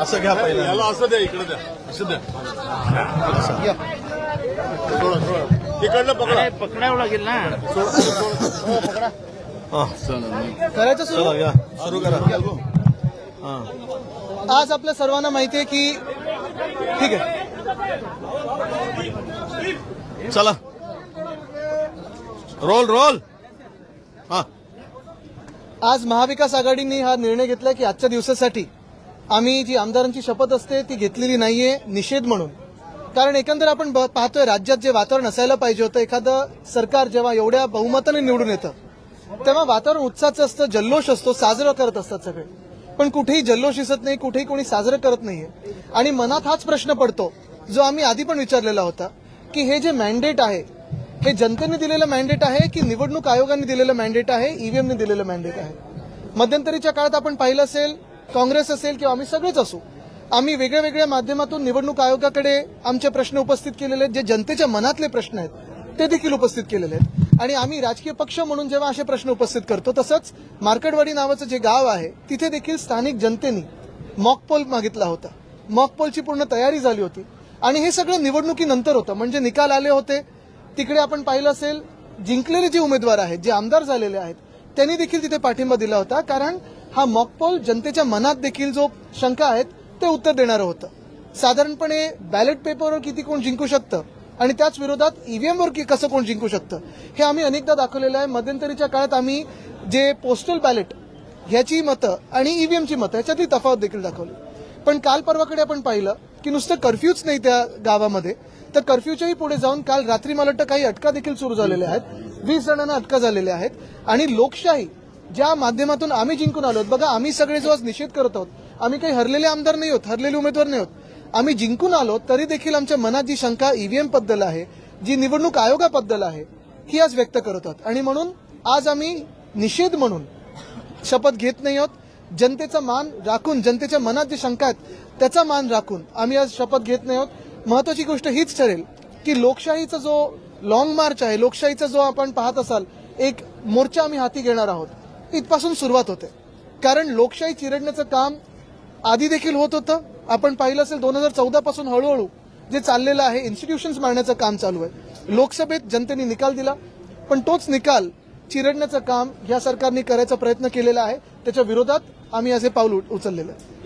असं घ्या पहिलं. याला असं द्या इकडे द्या. असं द्या. थोडं थोडं. तिकडनं पकडा. पकडावं लागेल ना. हा. करायचं सुरू? या. सुरू करा. हा. आज आपल्या सर्वांना माहिती आहे की ठीक आहे. चला. Roll roll. हा. आज महाविकास आघाडीने हा निर्णय घेतला की आजच्या दिवसासाठी आम्ही जी आमदारांची शपथ असते ती घेतलेली नाहीये निषेध म्हणून. कारण एकंदर आपण ब- पाहतोय राज्यात जे वातावरण असायला पाहिजे होतं एखादं सरकार जेव्हा एवढ्या बहुमताने निवडून येतं तेव्हा वातावरण उत्साहाचं असतं जल्लोष असतो साजरं करत असतात सगळे. पण कुठेही जल्लोष दिसत नाही कुठेही कोणी साजरं करत नाहीये. आणि मनात हाच प्रश्न पडतो जो आम्ही आधी पण विचारलेला होता की हे जे मॅन्डेट आहे हे जनतेने दिलेलं मॅन्डेट आहे की निवडणूक आयोगाने दिलेलं मॅन्डेट आहे ईव्हीएमने दिलेलं मॅन्डेट आहे? मध्यंतरीच्या काळात आपण पाहिलं असेल काँग्रेस असेल किंवा आम्ही सगळेच असू आम्ही वेगळ्या वेगळ्या माध्यमातून निवडणूक आयोगाकडे आमचे प्रश्न उपस्थित केलेले आहेत जे जनतेच्या मनातले प्रश्न आहेत ते देखील उपस्थित केलेले आहेत. आणि आम्ही राजकीय पक्ष म्हणून जेव्हा असे प्रश्न उपस्थित करतो तसंच मार्केटवाडी नावाचं जे गाव आहे तिथे देखील स्थानिक जनतेनी मॉकपोल मागितला होता. मॉकपोलची पूर्ण तयारी झाली होती. आणि हे सगळं निवडणुकीनंतर होतं म्हणजे निकाल आले होते तिकडे आपण पाहिलं असेल जिंकलेले जे उमेदवार आहेत जे आमदार झालेले आहेत त्यांनी देखील तिथे पाठिंबा दिला होता कारण हा मॉकपॉल जनतेच्या मनात देखील जो शंका आहेत ते उत्तर देणारं होतं. साधारणपणे बॅलेट पेपरवर किती कोण जिंकू शकतं आणि त्याच विरोधात ईव्हीएमवर कसं कोण जिंकू शकतं हे आम्ही अनेकदा दाखवलेलं आहे. मध्यंतरीच्या काळात आम्ही जे पोस्टल बॅलेट ह्याची मतं आणि ईव्हीएमची मतं ह्याच्यातली तफावत देखील दाखवली. पण काल परवाकडे आपण पाहिलं की नुसतं कर्फ्यूच नाही त्या गावामध्ये. तर कर्फ्यूच्याही पुढे जाऊन काल रात्री मला वाटतं काही अटका देखील सुरू झालेल्या आहेत. वीस जणांना अटका झालेल्या आहेत. आणि लोकशाही ज्या माध्यमातून आम्ही जिंकून आलो बघा आम्ही सगळे जो आज निषेध करत आहोत आम्ही काही हरलेले आमदार नाही आहोत हरलेले उमेदवार नाही आहोत. आम्ही जिंकून आलो तरी देखील आमच्या मनात जी शंका ईव्हीएमबद्दल आहे जी निवडणूक आयोगाबद्दल आहे ही आज व्यक्त करत आहोत. आणि म्हणून आज आम्ही निषेध म्हणून शपथ घेत नाही आहोत. जनतेचा मान राखून जनतेच्या मनात जे शंका आहेत त्याचा मान राखून आम्ही आज शपथ घेत नाही आहोत. महत्वाची गोष्ट हीच ठरेल की लोकशाहीचा जो लॉंग मार्च आहे लोकशाहीचा जो आपण पाहत असाल एक मोर्चा आम्ही हाती घेणार आहोत. इथपासून सुरुवात होते. कारण लोकशाही चिरडण्याचं काम आधी देखील होत होतं. आपण पाहिलं असेल दोन हजार चौदा पासून हळूहळू जे चाललेलं आहे इन्स्टिट्यूशन्स मारण्याचं काम चालू आहे. लोकसभेत जनतेने निकाल दिला पण तोच निकाल चिरडण्याचं काम या सरकारने करायचा प्रयत्न केलेला आहे. त्याच्या विरोधात आम्ही असे पाऊल उच- उचललेलं. आहे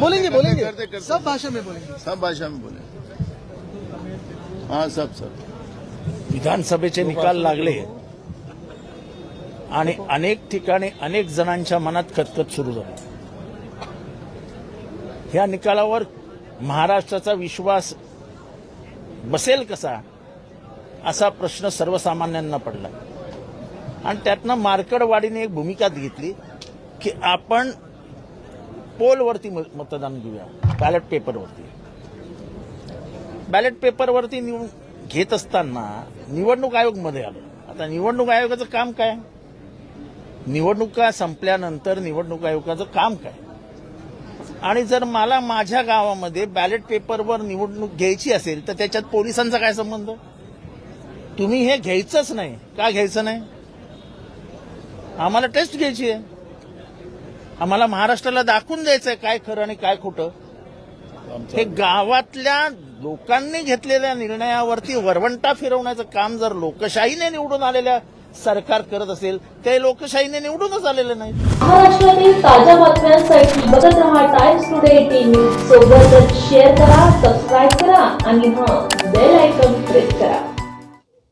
बोलेंगे बोलेंगे. सब भाषा में बोलेंगे. सब भाषा में बोले हाँ सब सब। विधानसभेचे निकाल लागले. आणि अनेक ठिकाणी अनेक जणांच्या मनात खतखत सुरू झाली. ह्या निकालावर महाराष्ट्राचा विश्वास बसेल कसा? असा प्रश्न सर्वसामान्यांना पडला. आणि त्यातनं मार्कडवाडीने एक भूमिका घेतली की आपण पोलवरती मतदान घेऊया बॅलेट पेपरवरती बॅलेट पेपरवरती निव घेत असताना निवडणूक आयोगमध्ये आलो. आलं आता निवडणूक आयोगाचं काम काय? निवडणुका संपल्यानंतर निवडणूक आयोगाचं काम काय? आणि जर मला माझ्या गावामध्ये बॅलेट पेपरवर निवडणूक घ्यायची असेल तर त्याच्यात पोलिसांचा काय संबंध? तुम्ही हे घ्यायचंच नाही. का घ्यायचं नाही? आम्हाला टेस्ट घ्यायची आहे. आम्हाला महाराष्ट्राला दाखवून द्यायचंय काय खरं आणि काय खोटं. हे गावातल्या लोकांनी घेतलेल्या निर्णयावरती वरवंटा फिरवण्याचं काम जर लोकशाहीने निवडून आलेल्या सरकार करत असेल ते लोकशाहीने निवडूनच आलेलं नाही महाराष्ट्रातील ताज्या बातम्यांसाठी बघत रहा टाइम्स टुडे टीव्ही सोबतच शेअर करा सबस्क्राईब करा आणि हां बेल आयकॉन प्रेस करा.